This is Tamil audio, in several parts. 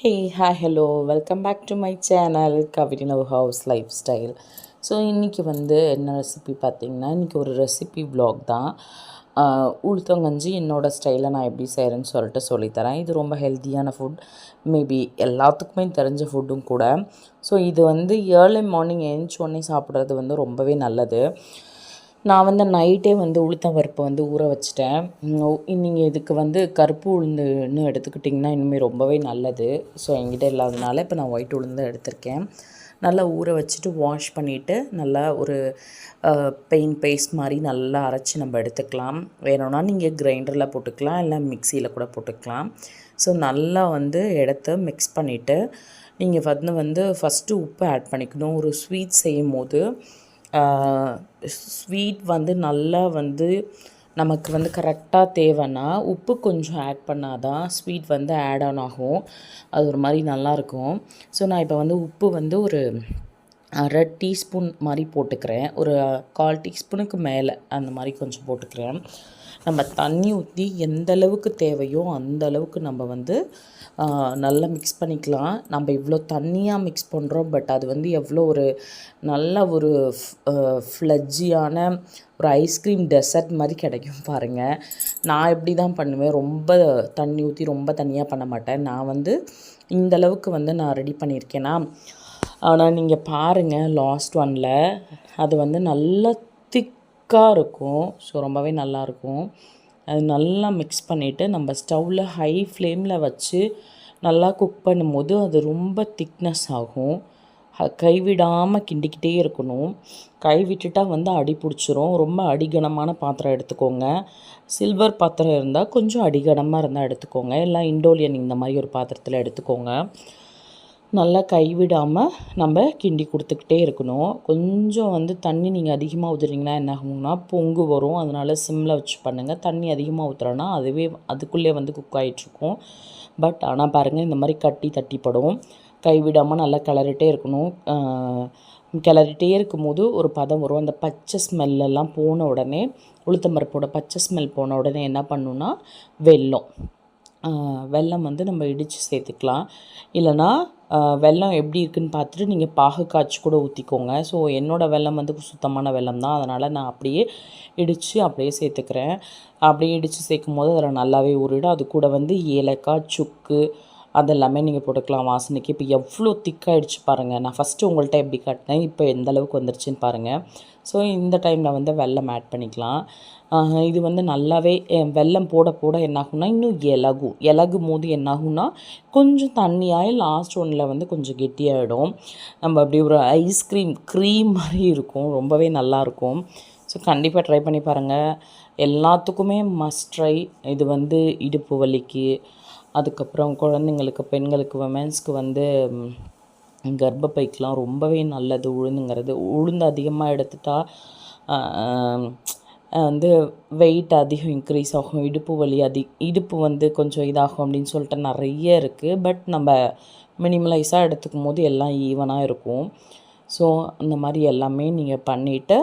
Hey hi hello welcome back to my channel கவிரினவ் house life style so இன்றைக்கி வந்து என்ன ரெசிபி பார்த்திங்கன்னா இன்றைக்கி ஒரு ரெசிபி ப்ளாக் தான். உளுத்தங்கஞ்சி என்னோடய ஸ்டைலில் நான் எப்படி செய்கிறேன்னு சொல்லிட்டு சொல்லித்தரேன். இது ரொம்ப ஹெல்த்தியான ஃபுட் மேபி எல்லாத்துக்குமே தெரிஞ்ச ஃபுட்டும் கூட. ஸோ இது வந்து ஏர்லி மார்னிங் எழுந்தோடனே சாப்பிட்றது வந்து ரொம்பவே நல்லது. நான் வந்து நைட்டே வந்து உளுத்தம் பருப்பு வந்து ஊற வச்சுட்டேன். நீங்கள் இதுக்கு வந்து கருப்பு உளுந்துன்னு எடுத்துக்கிட்டிங்கன்னா இனிமேல் ரொம்பவே நல்லது. ஸோ என்கிட்ட இல்லாதனால இப்போ நான் ஒயிட் உளுந்து எடுத்திருக்கேன். நல்லா ஊற வச்சுட்டு வாஷ் பண்ணிவிட்டு நல்லா ஒரு பெயின் பேஸ்ட் மாதிரி நல்லா அரைச்சி நம்ம எடுத்துக்கலாம். வேணும்னா நீங்கள் கிரைண்டரில் போட்டுக்கலாம் இல்லை மிக்சியில் கூட போட்டுக்கலாம். ஸோ நல்லா வந்து எடுத்து மிக்ஸ் பண்ணிவிட்டு நீங்கள் வந்து வந்து ஃபஸ்ட்டு உப்பு ஆட் பண்ணிக்கணும். ஒரு ஸ்வீட் செய்யும் போது ஸ்வீட் வந்து நல்லா வந்து நமக்கு வந்து கரெக்டாக தேவைன்னா உப்பு கொஞ்சம் ஆட் பண்ணால் தான் ஸ்வீட் வந்து ஆட் ஆன் ஆகும். அது ஒரு மாதிரி நல்லாயிருக்கும் ஸோ நான் இப்போ வந்து உப்பு வந்து ஒரு அரை டீஸ்பூன் மாதிரி போட்டுக்கிறேன். ஒரு கால் டீஸ்பூனுக்கு மேலே அந்த மாதிரி கொஞ்சம் போட்டுக்கிறேன். நம்ம தண்ணி ஊற்றி எந்த அளவுக்கு தேவையோ அந்த அளவுக்கு நம்ம வந்து நல்லா மிக்ஸ் பண்ணிக்கலாம். நம்ம இவ்வளோ தண்ணியாக மிக்ஸ் பண்ணுறோம் பட் அது வந்து எவ்வளோ ஒரு நல்ல ஒரு ஃப்ளஜ்ஜியான ஒரு ஐஸ்கிரீம் டெசர்ட் மாதிரி கிடைக்கும் பாருங்கள் நான் எப்படி தான் பண்ணுவேன்? ரொம்ப தண்ணி ஊற்றி ரொம்ப தண்ணியாக பண்ண மாட்டேன். நான் வந்து இந்த அளவுக்கு வந்து நான் ரெடி பண்ணியிருக்கேன்னா ஆனால் நீங்கள் பாருங்கள் லாஸ்ட் ஒனில் அது வந்து நல்லா திக்காக இருக்கும். ஸோ ரொம்பவே நல்லாயிருக்கும் அது நல்லா மிக்ஸ் பண்ணிவிட்டு நம்ம ஸ்டவ்வில் ஹை ஃப்ளேமில் வச்சு நல்லா குக் பண்ணும்போது அது ரொம்ப திக்னஸ் ஆகும். கைவிடாமல் கிண்டிக்கிட்டே இருக்கணும். கை விட்டுட்டால் வந்து அடி பிடிச்சிரும். ரொம்ப அடிகனமான பாத்திரம் எடுத்துக்கோங்க. சில்வர் பாத்திரம் இருந்தால் கொஞ்சம் அடிகனமாக இருந்தால் எடுத்துக்கோங்க. இல்லை இண்டோலியன் இந்த மாதிரி ஒரு பாத்திரத்தில் எடுத்துக்கோங்க. நல்லா கைவிடாமல் நம்ம கிண்டி கொடுத்துக்கிட்டே இருக்கணும். கொஞ்சம் வந்து தண்ணி நீங்கள் அதிகமாக ஊற்றுறீங்கன்னா என்ன ஆகும்னா பொங்கு வரும். அதனால் சிம்மில் வச்சு பண்ணுங்கள் தண்ணி அதிகமாக ஊற்றுறோன்னா அதுவே அதுக்குள்ளே வந்து குக் ஆகிட்ருக்கும் பட் ஆனால் பாருங்கள் இந்த மாதிரி கட்டி தட்டிப்படும். கைவிடாமல் நல்லா கிளறிட்டே இருக்கணும். கிளறிட்டே இருக்கும்போது ஒரு பதம் வரும். அந்த பச்சை ஸ்மெல்லெல்லாம் போன உடனே உளுத்தம்பருப்போட பச்சை ஸ்மெல் போன உடனே என்ன பண்ணுன்னா வெல்லம். வெல்லம் வந்து நம்ம இடித்து சேர்த்துக்கலாம். இல்லைன்னா வெல்லம் எப்படி இருக்குதுன்னு பார்த்துட்டு நீங்கள் பாகு காய்ச்சி கூட ஊற்றிக்கோங்க ஸோ என்னோடய வெல்லம் வந்து சுத்தமான வெல்லம் தான். அதனால் நான் அப்படியே இடித்து அப்படியே சேர்த்துக்கிறேன். அப்படியே இடித்து சேர்க்கும் போது அதில் நல்லாவே ஊறிடும். அது கூட வந்து ஏலக்காய் சுக்கு அதெல்லாமே நீங்கள் போட்டுக்கலாம் வாசனைக்கு. இப்போ எவ்வளோ திக்காகிடுச்சு பாருங்கள் நான் ஃபஸ்ட்டு உங்கள்கிட்ட எப்படி காட்டினேன். இப்போ எந்த அளவுக்கு வந்துருச்சுன்னு பாருங்கள் ஸோ இந்த டைமில் வந்து வெல்லம் ஆட் பண்ணிக்கலாம். இது வந்து நல்லாவே வெள்ளம் வெல்லம் போட போட என்னாகும்னா இன்னும் இலகும் இலகும் போது என்னாகும்னா கொஞ்சம் தண்ணியாகி லாஸ்ட் ஒன்றில் வந்து கொஞ்சம் கெட்டியாகிடும் நம்ம அப்படி ஒரு ஐஸ்கிரீம் க்ரீம் மாதிரி இருக்கும். ரொம்பவே நல்லாயிருக்கும் ஸோ கண்டிப்பாக ட்ரை பண்ணி பாருங்கள் எல்லாத்துக்குமே மஸ்ட் ட்ரை இது வந்து இடுப்பு வலிக்கு. அதுக்கப்புறம் குழந்தைங்களுக்கு பெண்களுக்கு உமன்ஸ்க்கு வந்து கர்ப்பப்பைக்கெலாம் ரொம்பவே நல்லது உளுந்துங்கிறது. உளுந்து அதிகமாக எடுத்துட்டா வந்து வெயிட் அதிகம் இன்க்ரீஸ் ஆகும். இடுப்பு வலி அதி இடுப்பு வந்து கொஞ்சம் இதாகும் அப்படின்னு சொல்லிட்டு நிறைய இருக்குது பட் நம்ம மினிமலைஸாக எடுத்துக்கும் போது எல்லாம் ஈவனாக இருக்கும். ஸோ அந்த மாதிரி எல்லாமே நீங்கள் பண்ணிவிட்டு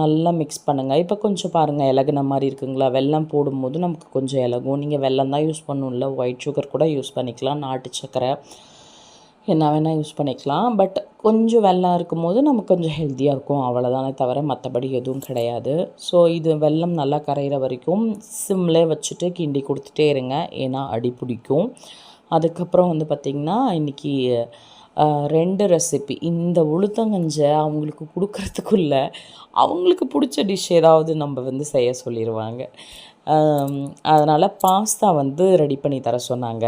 நல்லா மிக்ஸ் பண்ணுங்கள் இப்போ கொஞ்சம் பாருங்கள் இலகுன மாதிரி இருக்குங்களா? வெல்லம் போடும்போது நமக்கு கொஞ்சம் இலகும். நீங்கள் வெல்லம் தான் யூஸ் பண்ணணும்ல. ஒயிட் சுகர் கூட யூஸ் பண்ணிக்கலாம். நாட்டு சர்க்கரை. என்ன வேணால் யூஸ் பண்ணிக்கலாம். பட் கொஞ்சம் வெள்ளம் இருக்கும்போது நமக்கு கொஞ்சம் ஹெல்த்தியாக இருக்கும். அவ்வளோதானே தவிர மற்றபடி எதுவும் கிடையாது. ஸோ இது வெல்லம் நல்லா கரையிற வரைக்கும் சிம்லே வச்சுட்டு கிண்டி கொடுத்துட்டே இருங்க. ஏன்னா அடி பிடிக்கும். அதுக்கப்புறம் வந்து பார்த்திங்கன்னா இன்றைக்கி ரெண்டு ரெசிபி இந்த உளுத்தங்கஞ்சை அவங்களுக்கு கொடுக்கறதுக்குள்ள அவங்களுக்கு பிடிச்ச டிஷ் ஏதாவது நம்ம வந்து செய்ய சொல்லிடுவாங்க அதனால் பாஸ்தா வந்து ரெடி பண்ணி தர சொன்னாங்க.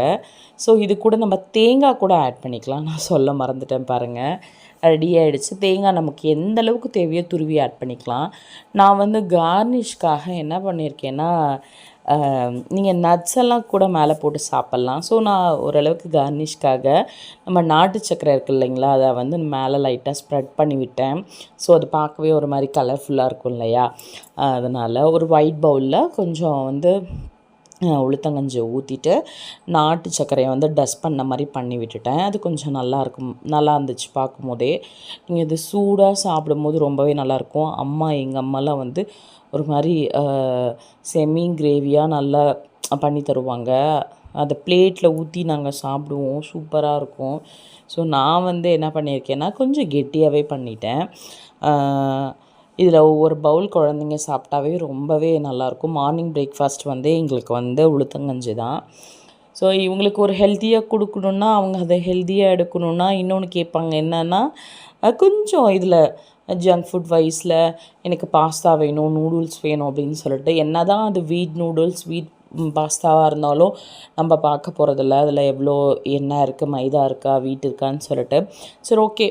ஸோ இது கூட நம்ம தேங்காய் கூட ஆட் பண்ணிக்கலாம். நான் சொல்ல மறந்துட்டேன் பாருங்கள் ரெடி ஆகிடுச்சு தேங்காய் நமக்கு எந்த அளவுக்கு தேவையோ துருவி ஆட் பண்ணிக்கலாம். நான் வந்து கார்னிஷ்காக என்ன பண்ணியிருக்கேன்னா நீங்கள் நட்ஸ் எல்லாம் கூட மேலே போட்டு சாப்பிட்லாம். ஸோ நான் ஓரளவுக்கு கார்னிஷ்காக நம்ம நாட்டு சக்கரை இருக்கு இல்லைங்களா அதை வந்து மேலே லைட்டாக ஸ்ப்ரெட் பண்ணி விட்டேன். ஸோ அது பார்க்கவே ஒரு மாதிரி கலர்ஃபுல்லாக இருக்கும் இல்லையா? அதனால் ஒரு ஒயிட் பவுலில் கொஞ்சம் வந்து உளுத்தங்கஞ்சி ஊற்றிட்டு நாட்டு சர்க்கரையை வந்து டஸ்ட் பண்ண மாதிரி பண்ணி விட்டுட்டேன். அது கொஞ்சம் நல்லா இருக்கும் நல்லா இருந்துச்சு பார்க்கும்போதே. நீங்கள் இது சூடாக சாப்பிடும்போது ரொம்பவே நல்லாயிருக்கும் அம்மா எங்கள் அம்மாலாம் வந்து ஒரு மாதிரி செமி கிரேவியாக நல்லா பண்ணி தருவாங்க. அதை பிளேட்டில் ஊற்றி நாங்கள் சாப்பிடுவோம். சூப்பராக இருக்கும். ஸோ நான் வந்து என்ன பண்ணியிருக்கேன்னா கொஞ்சம் கெட்டியாகவே பண்ணிட்டேன். இதில் ஒவ்வொரு பவுல் குழந்தைங்க சாப்பிட்டாவே ரொம்பவே நல்லாயிருக்கும். மார்னிங் பிரேக்ஃபாஸ்ட் வந்து எங்களுக்கு வந்து உளுத்தங்கஞ்சி தான். ஸோ இவங்களுக்கு ஒரு ஹெல்த்தியாக கொடுக்கணுன்னா அவங்க அதை ஹெல்த்தியாக எடுக்கணுன்னா இன்னொன்று கேட்பாங்க என்னென்னா கொஞ்சம் இதில் ஜங்க் ஃபுட் வைஸில் எனக்கு பாஸ்தா வேணும் நூடுல்ஸ் வேணும் அப்படின்னு சொல்லிட்டு என்ன தான் அது வீட் நூடுல்ஸ் வீட் பாஸ்தாவாக இருந்தாலும் நம்ம பார்க்க போகிறதில்ல அதில் எவ்வளோ எண்ணெய் இருக்குது மைதா இருக்கா வீட் இருக்கான்னு சொல்லிட்டு. சரி ஓகே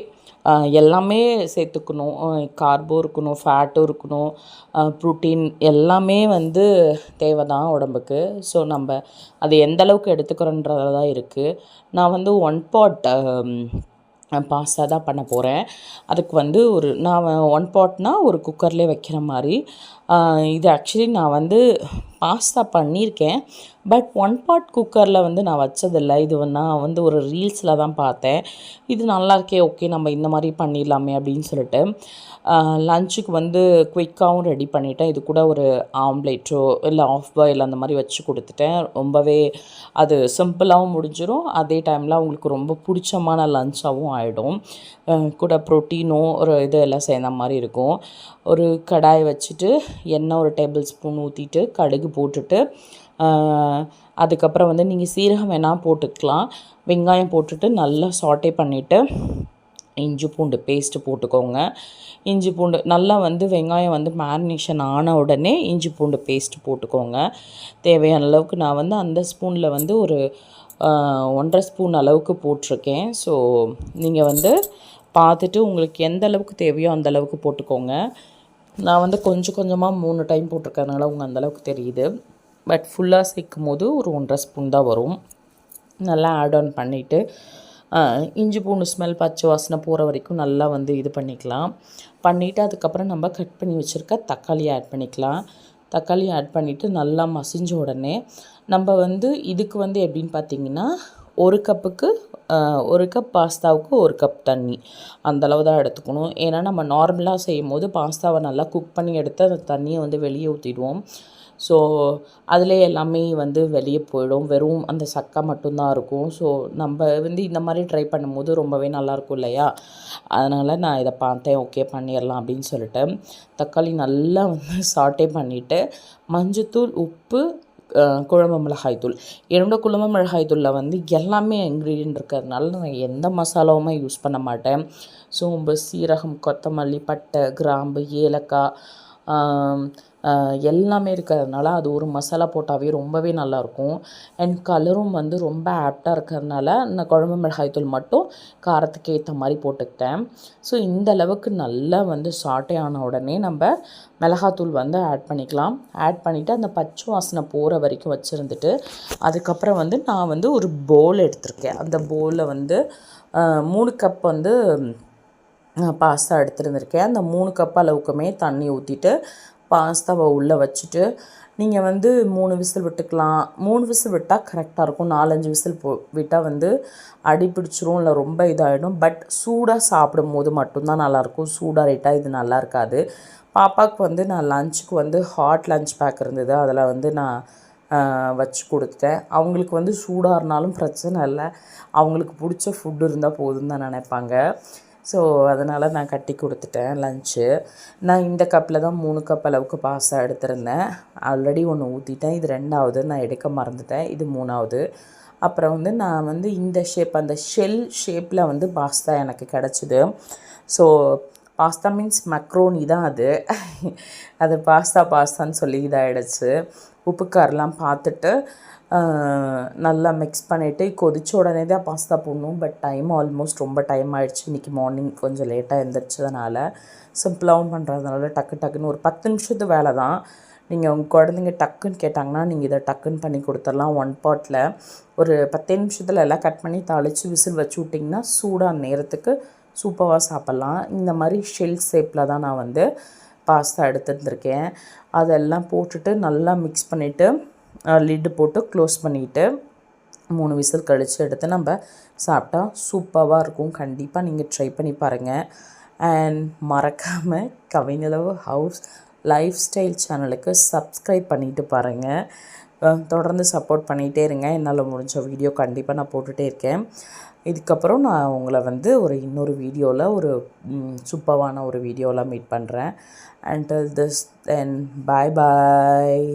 எல்லாமே சேர்த்துக்கணும். கார்போ இருக்கணும் ஃபேட்டும் இருக்கணும். ப்ரோட்டீன் எல்லாமே வந்து தேவை தான் உடம்புக்கு. ஸோ நம்ம அது எந்த அளவுக்கு எடுத்துக்கிறோன்றத தான் இருக்குது நான் வந்து ஒன் பாட் பாஸ்தா தான் பண்ண போகிறேன் அதுக்கு வந்து ஒரு நான் ஒன் பாட்னால் ஒரு குக்கர்லேயே வைக்கிற மாதிரி. இது ஆக்சுவலி நான் வந்து பாஸ்தா பண்ணியிருக்கேன். பட் ஒன் பாட் குக்கரில் வந்து நான் வச்சதில்லை. இது நான் வந்து ஒரு ரீல்ஸில் தான் பார்த்தேன். இது நல்லா இருக்கே ஓகே நம்ம இந்த மாதிரி பண்ணிடலாமே அப்படின்னு சொல்லிட்டு. லஞ்சுக்கு வந்து குயிக்காகவும் ரெடி பண்ணிட்டேன். இது கூட ஒரு ஆம்லேட்டோ இல்லை ஆஃப் பாயில் அந்த மாதிரி வச்சு கொடுத்துட்டேன். ரொம்பவே அது சிம்பிளாகவும் முடிஞ்சிடும் அதே டைமில் அவங்களுக்கு ரொம்ப பிடிச்சமான லஞ்சாகவும் ஆகிடும் கூட ப்ரோட்டீனும் ஒரு இது எல்லாம் சேர்ந்த மாதிரி இருக்கும். ஒரு கடாய் வச்சுட்டு எண்ணெய் ஒரு டேபிள் ஸ்பூன் ஊற்றிட்டு கடுகு போட்டுட்டு அதுக்கப்புறம் வந்து நீங்கள் சீரகம் வேணால் போட்டுக்கலாம். வெங்காயம் போட்டுட்டு நல்லா சாட்டே பண்ணிவிட்டு இஞ்சி பூண்டு பேஸ்ட்டு போட்டுக்கோங்க. இஞ்சி பூண்டு நல்லா வந்து வெங்காயம் வந்து மேரினேஷன் ஆன உடனே இஞ்சி பூண்டு பேஸ்ட்டு போட்டுக்கோங்க. தேவையான அளவுக்கு நான் வந்து அந்த ஸ்பூனில் வந்து ஒரு ஒன்றரை ஸ்பூன் அளவுக்கு போட்டிருக்கேன். ஸோ நீங்கள் வந்து பார்த்துட்டு உங்களுக்கு எந்த அளவுக்கு தேவையோ அந்த அளவுக்கு போட்டுக்கோங்க. நான் வந்து கொஞ்சம் கொஞ்சமாக மூணு டைம் போட்டிருக்கறனால உங்கள் அந்தளவுக்கு தெரியுது. பட் ஃபுல்லாக சேர்க்கும் போது ஒரு ஒன்றரை ஸ்பூன் தான் வரும். நல்லா ஆட் ஆன் பண்ணிவிட்டு இஞ்சி பூண்டு ஸ்மெல் பச்சை வாசனை போகிற வரைக்கும் நல்லா வந்து இது பண்ணிக்கலாம். பண்ணிவிட்டு அதுக்கப்புறம் நம்ம கட் பண்ணி வச்சுருக்க தக்காளி ஆட் பண்ணிக்கலாம். தக்காளி ஆட் பண்ணிவிட்டு நல்லா மசிஞ்ச உடனே நம்ம வந்து இதுக்கு வந்து எப்படின்னு பார்த்தீங்கன்னா ஒரு கப்புக்கு ஒரு கப் பாஸ்தாவுக்கு ஒரு கப் தண்ணி. அந்த அளவு தான் எடுத்துக்கணும். ஏன்னா நம்ம நார்மலாக செய்யும் போது பாஸ்தாவை நல்லா குக் பண்ணி எடுத்து அந்த தண்ணியை வந்து வெளியே ஊற்றிடுவோம் ஸோ அதிலே எல்லாமே வந்து வெளியே போயிடும். வெறும் அந்த சக்கை மட்டும்தான் இருக்கும். ஸோ நம்ம வந்து இந்த மாதிரி ட்ரை பண்ணும்போது ரொம்பவே நல்லாயிருக்கும் இல்லையா? அதனால் நான் இதை பார்த்தேன். ஓகே பண்ணிடலாம் அப்படின்னு சொல்லிட்டு. தக்காளி நல்லா வந்து சாட்டே பண்ணிவிட்டு மஞ்சத்தூள் உப்பு குழம்பு மிளகாய்த்தூள். என்னோடய என்னோட குழம்பு மிளகாய்த்தூளில் வந்து எல்லாமே இன்க்ரீடியன்ட் இருக்கிறதுனால நான் எந்த மசாலாவுமே யூஸ் பண்ண மாட்டேன். சோம்பு சீரகம் கொத்தமல்லி பட்டை கிராம்பு ஏலக்காய் எல்லாமே இருக்கிறதுனால அது ஒரு மசாலா போட்டாவே ரொம்பவே நல்லாயிருக்கும். அண்ட் கலரும் வந்து ரொம்ப ஆப்டாக இருக்கிறதுனால நான் குழம்பு மிளகாய் தூள் மட்டும் காரத்துக்கு ஏற்ற மாதிரி போட்டுக்கிட்டேன். ஸோ இந்த அளவுக்கு நல்லா வந்து சாட்டே ஆன உடனே நம்ம மிளகாத்தூள் வந்து ஆட் பண்ணிக்கலாம். ஆட் பண்ணிவிட்டு அந்த பச்சை வாசனை போகிற வரைக்கும் வச்சுருந்துட்டு அதுக்கப்புறம் வந்து நான் வந்து ஒரு போல் எடுத்திருக்கேன். அந்த போலில் வந்து மூணு கப் வந்து பாஸ்தா எடுத்துருந்துருக்கேன். அந்த மூணு கப் அளவுக்குமே தண்ணி ஊற்றிட்டு பாஸ்தாவை உள்ளே வச்சுட்டு நீங்கள் வந்து மூணு விசில் விட்டுக்கலாம். மூணு விசில் விட்டால் கரெக்டாக இருக்கும். நாலஞ்சு விசில் போ விட்டால் வந்து அடி பிடிச்சிரும் இல்லை ரொம்ப இதாகிடும் பட் சூடாக சாப்பிடும் போது மட்டும்தான் நல்லாயிருக்கும். சூடாக ரைட்டாக இது நல்லா இருக்காது பாப்பாவுக்கு வந்து நான் லஞ்சுக்கு வந்து ஹாட் லஞ்ச் பேக் இருந்தது. அதில் வந்து நான் வச்சு கொடுத்துட்டேன். அவங்களுக்கு வந்து சூடாக இருந்தாலும் பிரச்சனை இல்லை. அவங்களுக்கு பிடிச்ச ஃபுட்டு இருந்தால் போதும்னு தான் நினைப்பாங்க. ஸோ அதனால் நான் கட்டி கொடுத்துட்டேன் லஞ்சு நான் இந்த கப்பில் தான் மூணு கப் அளவுக்கு பாஸ்தா எடுத்திருந்தேன். ஆல்ரெடி ஒன்று ஊற்றிட்டேன் இது ரெண்டாவது. நான் எடுக்க மறந்துட்டேன். இது மூணாவது. அப்புறம் வந்து நான் வந்து இந்த ஷேப் அந்த ஷெல் ஷேப்பில் வந்து பாஸ்தா எனக்கு கிடச்சிது. ஸோ பாஸ்தா மீன்ஸ் மக்ரோனி தான் அது. அது பாஸ்தா பாஸ்தான்னு சொல்லி இதாகிடுச்சு உப்புக்காரெலாம் பார்த்துட்டு நல்லா மிக்ஸ் பண்ணிவிட்டு கொதிச்ச உடனே தான் பாஸ்தா போடணும். பட் டைம் ஆல்மோஸ்ட் ரொம்ப டைம் ஆயிடுச்சு. இன்றைக்கி மார்னிங் கொஞ்சம் லேட்டாக எழுந்திரிச்சதுனால சிம்பிளாகவும் பண்ணுறதுனால டக்கு டக்குன்னு ஒரு பத்து நிமிஷத்து வேலை தான். நீங்கள் உங்கள் குழந்தைங்க டக்குன்னு கேட்டாங்கன்னா நீங்கள் இதை டக்குன்னு பண்ணி கொடுத்துடலாம். ஒன் பாட்டில் ஒரு பத்தே நிமிஷத்தில் எல்லாம் கட் பண்ணி தாளித்து விசில் வச்சு விட்டிங்கன்னா சூடாக நேரத்துக்கு சூப்பராக சாப்பிட்லாம். இந்த மாதிரி ஷெல் ஷேப்பில் தான் நான் வந்து பாஸ்தா எடுத்துருந்துருக்கேன் அதெல்லாம் போட்டுட்டு நல்லா மிக்ஸ் பண்ணிவிட்டு லிட்டு போட்டு க்ளோஸ் பண்ணிவிட்டு மூணு விசில் கழித்து எடுத்து நம்ம சாப்பிட்டா சூப்பராக இருக்கும். கண்டிப்பாக நீங்கள் ட்ரை பண்ணி பாருங்கள் அண்ட் மறக்காமல் கவிஞளவு ஹவுஸ் லைஃப் ஸ்டைல் சேனலுக்கு சப்ஸ்கிரைப் பண்ணிவிட்டு பாருங்கள் தொடர்ந்து சப்போர்ட் பண்ணிகிட்டே இருங்க. என்னால் முடிஞ்ச வீடியோ கண்டிப்பாக நான் போட்டுகிட்டே இருக்கேன். இதுக்கப்புறம் நான் உங்களை வந்து ஒரு இன்னொரு வீடியோவில் ஒரு சூப்பரான ஒரு வீடியோவில் மீட் பண்ணுறேன் and this then bye bye